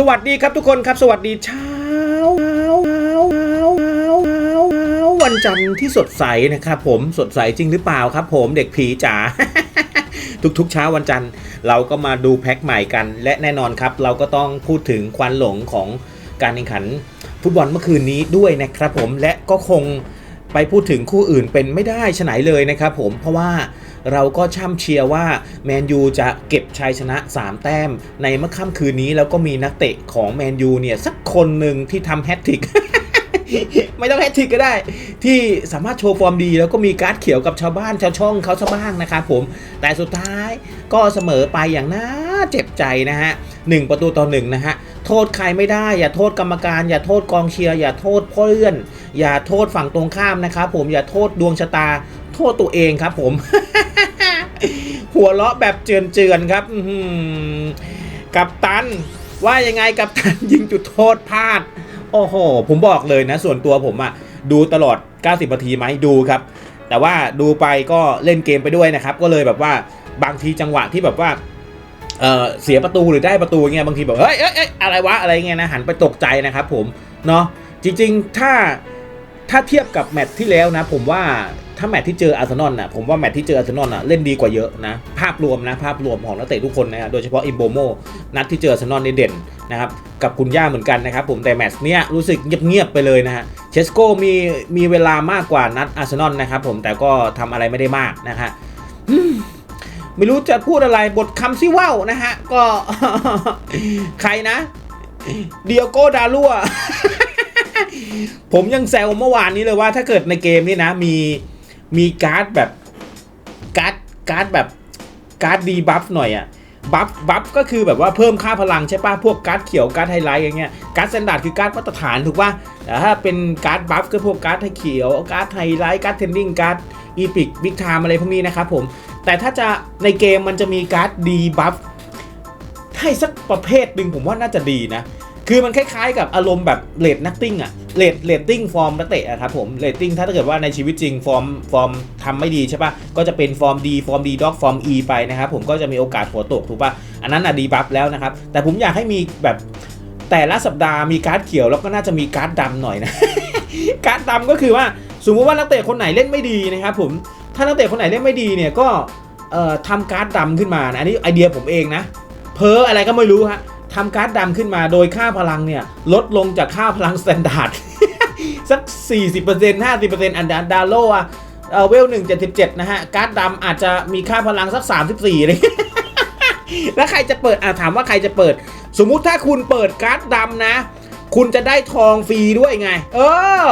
สวัสดีครับทุกคนครับ สวัสดีเช้าเช้าเช้าเช้าเช้าเช้าเช้าวันจันทร์ที่สดใสนะครับผมสดใสจริงหรือเปล่าครับ ผมเด็กผีจ๋าทุกๆเช้าวันจันทร์เราก็มาดูแพ็คใหม่กัน และแน่นอนครับ เราก็ต้องพูดถึงควันหลงของการแข่งขันฟุตบอลเมื่อคืนนี้ด้วยนะครับผมและก็คงไปพูดถึงคู่อื่นเป็นไม่ได้ฉไหนเลยนะครับผมเพราะว่า เราก็ช่ำเชียร์ว่าแมนยูจะเก็บชัยชนะ 3 แต้ม ในเมื่อค่ำคืนนี้แล้วก็มีนักเตะของแมนยูเนี่ย สักคนหนึ่งที่ทำแฮตทริกไม่ต้องแฮตทริกก็ได้ ที่สามารถโชว์ฟอร์มดี แล้วก็มีการ์ดเขียวกับชาวบ้านชาวช่องเขาซะบ้างนะครับผม แต่สุดท้ายก็เสมอไปอย่างน่าเจ็บใจนะฮะหนึ่งประตูต่อหนึ่งนะฮะ โทษใครไม่ได้ อย่าโทษกรรมการ อย่าโทษกองเชียร์ อย่าโทษเลื่อน อย่าโทษฝั่งตรงข้ามนะครับผม อย่าโทษดวงชะตา โทษตัวเองครับผม หัวเราะแบบเจือนๆครับกับตัน ว่ายังไงกับตันยิงจุดโทษพลาด โอ้โห ผมบอกเลยนะ ส่วนตัวผมอะดูตลอด 90 นาทีไหมดูครับ แต่ว่าดูไปก็เล่นเกมไปด้วยนะครับ ก็เลยแบบว่าบางทีจังหวะที่แบบว่าเเสียประตูหรือได้ประตูเงี้ยบางทีแบบเฮ้ยเอ้ยเอ้ยอะไรวะอะไรเงี้ยนะหันไปตกใจนะครับผมเนาะจริง ๆ ถ้าถ้าเทียบกับแมตช์ที่แล้วนะ ผมว่า ถ้าแมตช์ที่เจออาร์เซนอลน่ะผมว่าแมตช์ที่เจออาร์เซนอลน่ะเล่นดีกว่าเยอะนะภาพรวมนะภาพรวมของนักเตะทุกคนนะโดยเฉพาะอิมโบโมนัดที่เจออาร์เซนอลนี่เด่นนะครับกับกุนย่าเหมือนกันนะครับผมแต่แมตช์เนี้ยรู้สึกเงียบๆไปเลยนะฮะเชสโก้มีมีเวลามากกว่านัดอาร์เซนอลนะครับผมแต่ก็ทำอะไรไม่ได้มากนะฮะไม่รู้จะพูดอะไรบทคำซิว่าวนะฮะ ก็ใครนะ เดียโกดาลัวผมยังแซวเมื่อวานนี้เลยว่าถ้าเกิดในเกมนี้นะมี มีการ์ดแบบการ์ดการ์ดแบบการ์ดดีบัฟหน่อยอะบัฟบัฟก็คือแบบว่าเพิ่มค่าพลังใช่ป่ะ พวกการ์ดเขียวการ์ดไฮไลท์อย่างเงี้ย การ์ดสแตนดาร์ดคือการ์ดมาตรฐานถูกป่ะ แต่ถ้าเป็นการ์ดบัฟก็พวกการ์ดไฮเขียว การ์ดไฮไลท์ การ์ดเทนดิ้ง การ์ดอีพิกบิ๊กไทม์อะไรพวกนี้นะครับผม แต่ถ้าจะในเกมมันจะมีการ์ดดีบัฟให้สักประเภทหนึ่งผมว่าน่าจะดีนะ คือมันคล้ายๆ กับอารมณ์แบบเลดนักติ้งอะเลดเลดติ้งฟอร์มนักเตะอะครับผมเลดติ้งถ้าเกิดว่าในชีวิตจริงฟอร์มฟอร์มทำไม่ดีใช่ปะก็จะเป็นฟอร์มดีฟอร์มดีด็อกฟอร์ม E ไปนะครับผมก็จะมีโอกาสหัวตกถูกปะอันนั้นอะดีบัฟแล้วนะครับ แต่ผมอยากให้มีแบบแต่ละสัปดาห์มีการ์ดเขียวแล้วก็น่าจะมีการ์ดดำหน่อยนะการ์ดดำก็คือว่าสมมติว่านักเตะคนไหนเล่นไม่ดีนะครับผมถ้านักเตะคนไหนเล่นไม่ดีเนี่ยก็เอ่อทำการ์ดดำขึ้นมานะอันนี้ไอเดียผมเองนะเพ้ออะไรก็ไม่รู้ฮะ ทำการ์ดดำขึ้นมาโดยค่าพลังเนี่ย ลดลงจากค่าพลังสแตนดาร์ดสัก 40% 50%อันดาดาโลอะเอ่อเวล177นะฮะ การ์ดดำอาจจะมีค่าพลังสัก 34เลยแล้วใครจะเปิดอะถามว่าใครจะเปิด สมมุติถ้าคุณเปิดการ์ดดำนะ คุณจะได้ทองฟรีด้วยไง เออ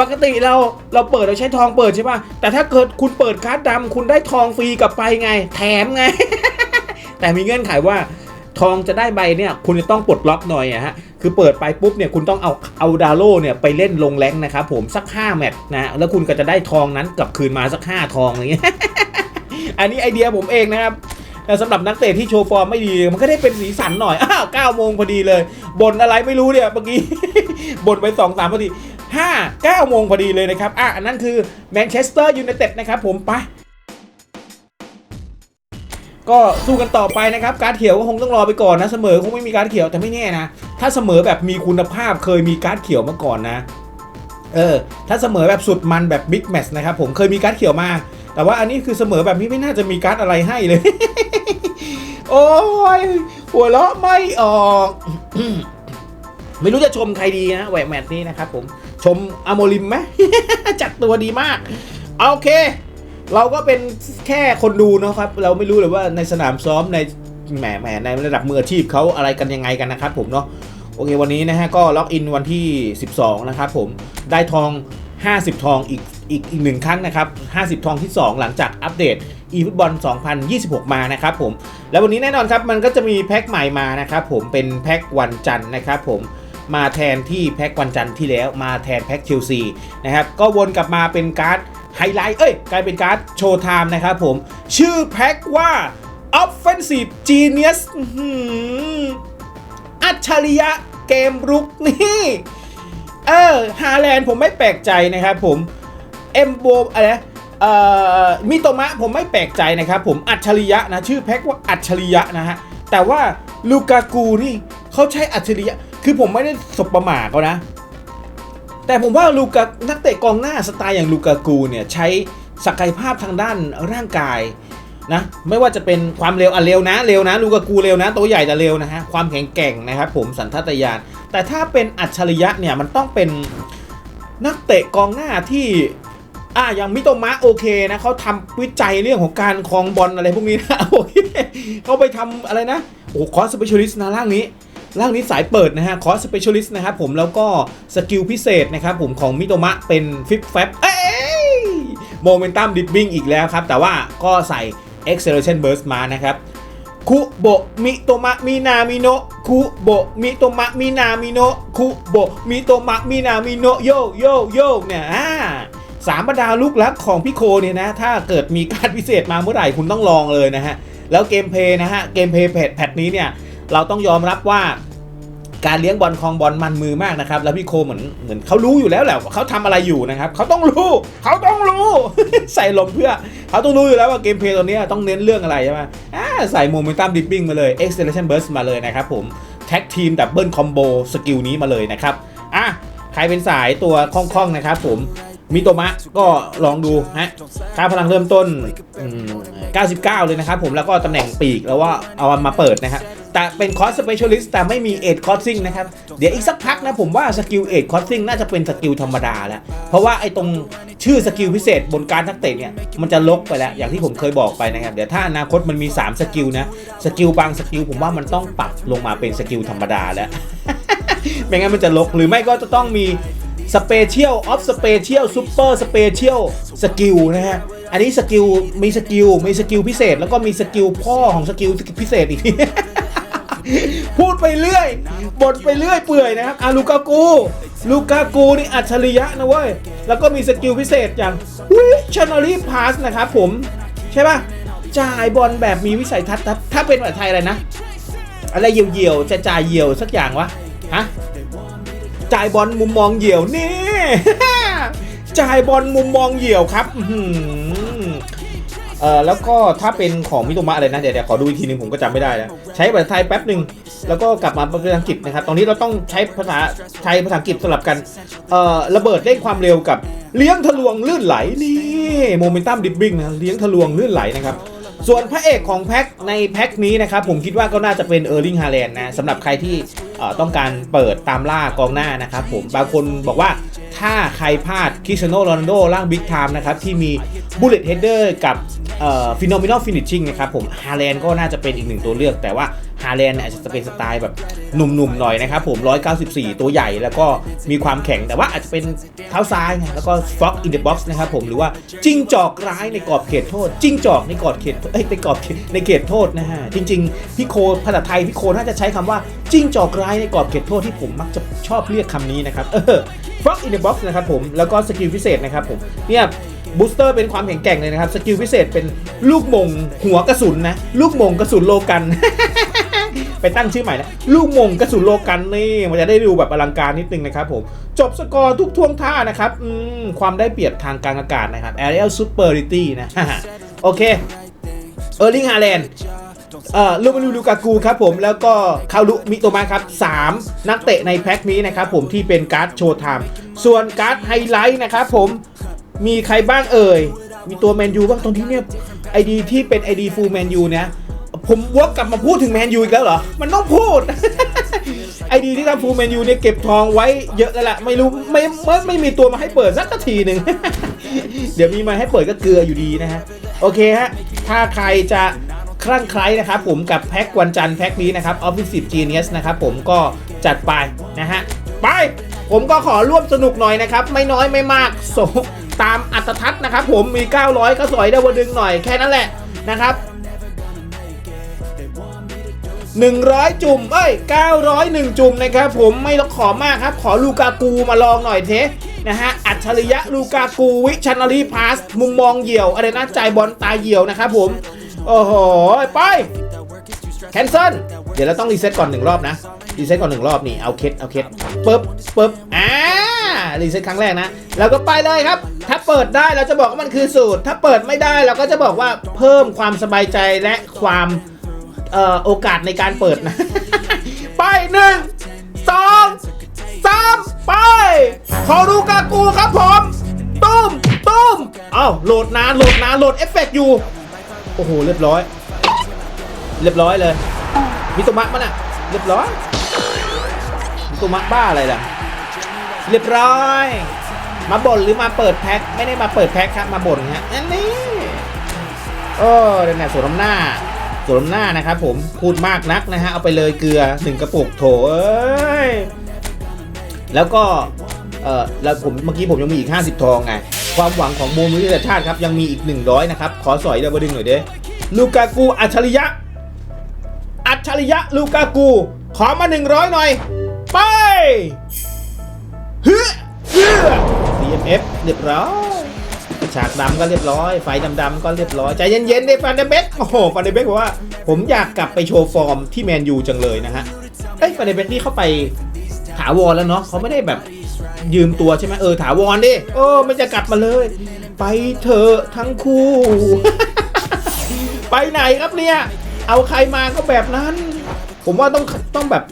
ปกติเราเราเปิดเราใช้ทองเปิดใช่ป่ะ แต่ถ้าเกิดคุณเปิดการ์ดดำคุณได้ทองฟรีกลับไปไง แถมไง แต่มีเงื่อนไขว่า ทองจะได้ใบเนี่ยคุณจะต้องปลดล็อกหน่อยอะฮะคือเปิดไปปุ๊บเนี่ยคุณต้องเอาเอาดาโลเนี่ยไปเล่นลงแรงนะครับผมสัก 5 แมตช์นะแล้วคุณก็จะได้ทองนั้นกลับคืนมาสัก 5 ทองอะไรเงี้ยอันนี้ไอเดียผมเองนะครับแต่สำหรับนักเตะที่โชว์ฟอร์มไม่ดีมันก็ได้เป็นสีสันหน่อย อ้าว9โมงพอดีเลยบ่นอะไรไม่รู้เนี่ยเมื่อกี้บ่นไป2 3พอดี5 9โมงพอดีเลยนะครับ อะ อันนั้นคือแมนเชสเตอร์ยูไนเต็ดนะครับผมไป ก็สู้กันต่อไปนะครับ การเขียวก็คงต้องรอไปก่อนนะ เสมอคงไม่มีการเขียวแต่ไม่แน่นะ ถ้าเสมอแบบมีคุณภาพเคยมีการเขียวมาก่อนนะ เออ ถ้าเสมอแบบสุดมันแบบบิ๊กแมตช์นะครับผมเคยมีการเขียวมา แต่ว่าอันนี้คือเสมอแบบนี้ไม่น่าจะมีการอะไรให้เลย โอ้ยหัวเราะไม่ออกไม่รู้จะชมใครดีนะแหวกแมตช์นี้นะครับผมชมอโมลิมไหม จัดตัวดีมาก โอเค เราก็เป็นแค่คนดูนะครับ เราไม่รู้เลยว่าในสนามซ้อมในแหมแหมในระดับมืออาชีพเขาอะไรกันยังไงกันนะครับผมเนาะโอเควันนี้นะฮะก็ล็อกอินวันที่ 12 นะครับผมได้ทอง 50 ทองอีกอีกอีกหนึ่งครั้งนะครับ 50 ทองที่ 2 หลังจากอัปเดต eFootball 2026 มานะครับผม แล้ววันนี้แน่นอนครับ มันก็จะมีแพ็คใหม่มานะครับผมเป็นแพ็ควันจันทร์นะครับผม มาแทนที่แพ็ควันจันทร์ที่แล้วมาแทนแพ็คเชลซีนะครับก็วนกลับมาเป็นการ์ดไฮไลท์เอ้ยกลายเป็นการ์ดโชว์ไทม์นะครับผม ชื่อแพ็คว่า Offensive Genius อื้อหืออัจฉริยะเกมรุกนี่ เออฮาแลนด์ผมไม่แปลกใจนะครับผม เอ็มโบอะไรเอ่อมิโตมะผมไม่แปลกใจนะครับผมอัจฉริยะนะ ชื่อแพ็คว่าอัจฉริยะนะฮะ แต่ว่าลูกากูนี่เขาใช้อัจฉริยะ คือผมไม่ได้สบประมาทเขานะ แต่ผมว่าลูกานักเตะกองหน้าสไตล์อย่างลูกากูเนี่ยใช้ศักยภาพทางด้านร่างกายนะไม่ว่าจะเป็นความเร็วอะเร็วนะเร็วนะลูกากูเร็วนะตัวใหญ่แต่เร็วนะฮะความแข็งแกร่งนะครับผมสันทัตยานแต่ถ้าเป็นอัจฉริยะเนี่ยมันต้องเป็นนักเตะกองหน้าที่อะอย่างมิโตมะโอเคนะเขาทำวิจัยเรื่องของการคลองบอลอะไรพวกนี้นะโอเคเขาไปทำอะไรนะโอ้คอสสเปเชียลิสต์นะร่างนี้ ร่างนี้สายเปิดนะฮะคอสสเปเชียลิสต์นะครับผมแล้วก็สกิลพิเศษนะครับผมของมิโตมะเป็นฟิปแฟบเอ้ยโมเมนตัมดิ b บิ้งอีกแล้วครับ แต่ว่าก็ใส่ Acceleration Burst มานะครับคุโบมิโตมะมินามิโนะคุโบมิโตมะมินามิโนะคุโบมิโตมะมินามิโนะโยโยโยเนี่ยอ่าสามบรรดาลูกลักของพี่โคเนี่ยนะ ถ้าเกิดมีการพิเศษมาเมื่อไหร่คุณต้องลองเลยนะฮะ แล้วเกมเพย์นะฮะ เกมเพย์แพทนี้เนี่ย เราต้องยอมรับว่าการเลี้ยงบอลคลองบอลมันมือมากนะครับ แล้วพี่โคเหมือนเหมือนเขารู้อยู่แล้วแหละเขาทำอะไรอยู่นะครับเขาต้องรู้เขาต้องรู้ ใส่ลมเพื่อเขาต้องรู้อยู่แล้วว่าเกมเพลย์ตัวนี้ต้องเน้นเรื่องอะไรใช่ไหมอ่าใส่โมเมนตัมดิปปิ้งมาเลย acceleration burst มาเลยนะครับผมแท็กทีมดับเบิลคอมโบสกิลนี้มาเลยนะครับอะใครเป็นสายตัวคล่องๆนะครับผมมิโตมะก็ลองดูฮะค่าพลังเริ่มต้น 99 เลยนะครับผมแล้วก็ตำแหน่งปีกแล้วว่าเอามาเปิดนะฮะ แต่เป็นคอร์สสเปเชียลิสต์แต่ไม่มีเอ็ดคอร์ซิ่งนะครับ เดี๋ยวอีกสักพักนะผมว่าสกิลเอ็ดคอร์ซิ่งน่าจะเป็นสกิลธรรมดาแล้ว เพราะว่าไอ้ตรงชื่อสกิลพิเศษบนการดนักเตะเนี่ย มันจะลกไปแล้ว อย่างที่ผมเคยบอกไปนะครับ เดี๋ยวถ้าอนาคตมันมี 3 สกิลนะ สกิลบางสกิลผมว่ามันต้องปรับลงมาเป็นสกิลธรรมดาแล้วไม่งั้นมันจะลกหรือไม่ก็จะต้องมีสเปเชียลออฟสเปเชียลซูเปอร์สเปเชียลสกิลนะฮะ อันนี้สกิลมีสกิลมีสกิลพิเศษ แล้วก็มีสกิลพ่อของสกิลพิเศษอีกที พูดไปเรื่อยบ่นไปเรื่อยเปื่อยนะครับอาลูกากู ลูกากูนี่อัจฉริยะนะเว้ย แล้วก็มีสกิลพิเศษอย่างวิชนารีพาสนะครับผม ใช่ป่ะ จ่ายบอลแบบมีวิสัยทัศน์ ถ้าเป็นภาษาไทยอะไรนะ อะไรเหี่ยวๆจะจ่ายเหี่ยวสักอย่างวะ ฮะ จ่ายบอลมุมมองเหี่ยวนี่ จ่ายบอลมุมมองเหี่ยวครับ อื เออแล้วก็ถ้าเป็นของมิโตมะอะไรนะเดี๋ยวเดี๋ยวขอดูอีกทีหนึ่งผมก็จำไม่ได้แล้วใช้ภาษาไทยแป๊บหนึ่งแล้วก็กลับมาเป็นภาษาอังกฤษนะครับตรงนี้เราต้องใช้ภาษาไทยภาษาอังกฤษสลับกันเอ่อระเบิดเร่งความเร็วกับเลี้ยงทะลวงลื่นไหลนี่โมเมนตัมดิบบิ้งนะเลี้ยงทะลวงลื่นไหลนะครับส่วนพระเอกของแพ็คในแพ็คนี้นะครับผมคิดว่าก็น่าจะเป็นเออร์ลิงฮาแลนด์นะสำหรับใครที่ต้องการเปิดตามล่ากองหน้านะครับผมบางคนบอกว่าถ้าใครพลาดคริสโนโรนัลโดร่างบิ๊กไทม์นะครับที่มีบูเลตเฮดเดอร์กับ ฟิโนมินอลฟินิชชิ่งนะครับผมฮาแลนด์ก็น่าจะเป็นอีกหนึ่งตัวเลือก แต่ว่าฮาแลนด์เนี่ยอาจจะเป็นสไตล์แบบหนุ่มๆหน่อยนะครับผม 194 ตัวใหญ่แล้วก็มีความแข็งแต่ว่าอาจจะเป็นเท้าซ้ายไงแล้วก็ฟ็อกอินเดอะบ็อกซ์นะครับผมหรือว่าจิ้งจอกร้ายในกรอบเขตโทษ จิ้งจอกในกรอบเขตเอ้ยในกรอบในเขตโทษนะฮะจริง ๆพี่โคภาษาไทยพี่โคน่าจะใช้คำว่าจิ้งจอกร้ายในกรอบเขตโทษที่ผมมักจะชอบเรียกคำนี้นะครับเออฟ็อกอินเดอะบ็อกซ์นะครับผมแล้วก็สกิลพิเศษนะครับผมเนี่ย บูสเตอร์เป็นความแข็งแกร่งเลยนะครับ สกิลพิเศษเป็นลูกมงหัวกระสุนนะ ลูกมงกระสุนโลกัน ไปตั้งชื่อใหม่นะลูกมงกระสุนโลกันนี่มันจะได้ดูแบบอลังการนิดนึงนะครับผมจบสกอร์ทุกท่วงท่านะครับความได้เปรียบทางการอากาศนะครับ Aerial Superiority นะโอเคเออร์ลิงฮาแลนด์เอ่อลูมาลูลูกากูครับผมแล้วก็คารุมิโตมะครับ 3 นักเตะในแพ็คนี้นะครับผมที่เป็นการ์ดโชว์ไทม์ส่วนการ์ดไฮไลท์นะครับผม มีใครบ้างเอ่ย มีตัวแมนยูบ้างตรงที่เนี่ยไอดีที่เป็นไอดีฟูลแมนยูเนี่ยผมวกกลับมาพูดถึงแมนยูอีกแล้วเหรอ มันต้องพูด ไอดีที่ทำฟูลแมนยูเนี่ยเก็บทองไว้เยอะแล้วล่ะ ไม่รู้ไม่ไม่ไม่มีตัวมาให้เปิดสักทีหนึ่ง เดี๋ยวมีมาให้เปิดก็เกลืออยู่ดีนะฮะ โอเคฮะ ถ้าใครจะคลั่งไคล้นะครับผมกับแพ็ควันจันทร์แพ็คนี้นะครับ Offensive Genius นะครับผมก็จัดไปนะฮะ ไป ผมก็ขอร่วมสนุกหน่อยนะครับ ไม่น้อยไม่มากโส ตามอัตทัศน์นะครับผมมี 900 ก็สอยได้วันดึงหน่อยแค่นั้นแหละนะครับ 100 จุ่มเอ้ย 901 จุ่มนะครับผมไม่ต้องขอมากครับ ขอลูกากูมาลองหน่อยเทนะฮะอัจฉริยะลูกากูวิชันนารีพาสมุมมองเหี่ยวอะไรนะจ่ายบอลตาเหี่ยวนะครับผมโอ้โหไปแคนเซิลเดี๋ยวเราต้องรีเซ็ตก่อนหนึ่งรอบนะรีเซ็ตก่อนหนึ่งรอบนี่เอาเคสเอาเคสปึ๊บปึ๊บอ่า รีเซ็ตครั้งแรกนะแล้วก็ไปเลยครับ ถ้าเปิดได้เราจะบอกว่ามันคือสูตร ถ้าเปิดไม่ได้เราก็จะบอกว่าเพิ่มความสบายใจและความออโอกาสในการเปิดนะ ไปหนึ่งสองสามไป ขอดูกากูครับผมตุ้มตุ้มเอ้าโหลดนานโหลดนานโหลดเอฟเฟกต์อยู่ โอ้โห เรียบร้อย เรียบร้อยเลยมิโตมะมันอะเรียบร้อยมิโตมะบ้าอะไรล่ะ เรียบร้อย มาบ่นหรือมาเปิดแพ็คไม่ได้มาเปิดแพ็คครับมาบ่นฮะอันนี้โอ้เดี๋ยวนะสวน้ำหน้าสวน้ำหน้านะครับผมพูดมากนักนะฮะเอาไปเลยเกลือหนึ่งกระปุกโถเอ้ยแล้วก็เออแล้วผมเมื่อกี้ผมยังมีอีก 50 ทองไง ความหวังของมูลนิธิชาติครับ ยังมีอีก 100 นะครับ ขอสอยดยวดึงหน่อยเด้ลูกากูอัจฉริยะ อัจฉริยะลูกากู ขอมา 100 หน่อย ไป ฮ้ยเย CMF เรียบร้อยฉากดำก็เรียบร้อย ไฟดำๆก็เรียบร้อยใจเย็นๆในฟันเดเบกโอ้โหฟันเดเบกบอกว่าผมอยากกลับไปโชว์ฟอร์มที่แมนยูจังเลยนะฮะเอ้ยฟันเดเบกนี่เข้าไปถาวรแล้วเนาะเขาไม่ได้แบบยืมตัวใช่ไหมเออถาวรดิเออมันจะกลับมาเลย ไปเถอะทั้งคู่ ไปไหนครับเนี่ย เอาใครมาก็แบบนั้น ผมว่าต้องต้องแบบ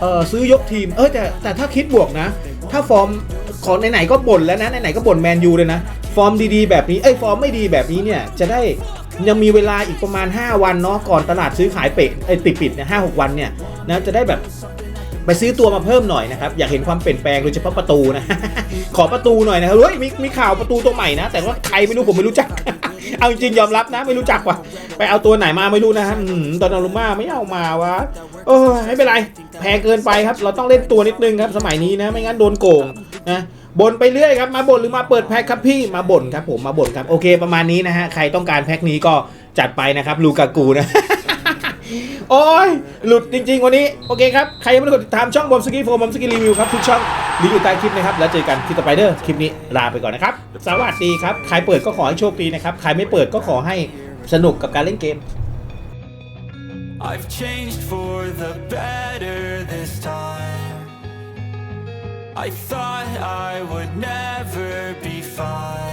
เออซื้อยกทีม เออแต่แต่ถ้าคิดบวกนะ ถ้าฟอร์มของไหนๆก็บ่นแล้วนะไหนๆก็บ่นแมนยูเลยนะ ฟอร์มดีๆแบบนี้เอ้ยฟอร์มไม่ดีแบบนี้เนี่ยจะได้ยังมีเวลาอีกประมาณ 5 วันเนาะก่อนตลาดซื้อขายเปะไอ้ติดปิดเนี่ยห้าหกวันเนี่ยนะจะได้แบบไปซื้อตัวมาเพิ่มหน่อยนะครับ อยากเห็นความเปลี่ยนแปลงโดยเฉพาะประตูนะ ขอประตูหน่อยนะครับเฮ้ยมีมีข่าวประตูตัวใหม่นะ แต่ว่าใครไม่รู้ผมไม่รู้จัก เอาจริงยอมรับนะไม่รู้จักว่ะ ไปเอาตัวไหนมาไม่รู้นะฮะดอนนารุม่าไม่เอามาวะโอ้ไม่เป็นไร แพงเกินไปครับ เราต้องเล่นตัวนิดนึงครับสมัยนี้นะ ไม่งั้นโดนโกงนะบ่นไปเรื่อยครับ มาบ่นหรือมาเปิดแพ็คครับพี่มาบ่นครับผมมาบ่นครับโอเคประมาณนี้นะฮะใครต้องการแพ็คนี้ก็จัดไปนะครับลูกากูนะโอ้ยหลุดจริง ๆ วันนี้ โอเคครับ ใครยังไม่ได้กดติดตามช่องบอมสกีโฟบอมสกีรีวิวครับ ทุกช่องรีวิวใต้คลิปนะครับ แล้วเจอกันคลิปต่อไปเด้อคลิปนี้ลาไปก่อนนะครับ สวัสดีครับ ใครเปิดก็ขอให้โชคดีนะครับ ใครไม่เปิดก็ขอให้ สนุกกับการเล่นเกม I've changed for the better this time. I thought I would never be fine.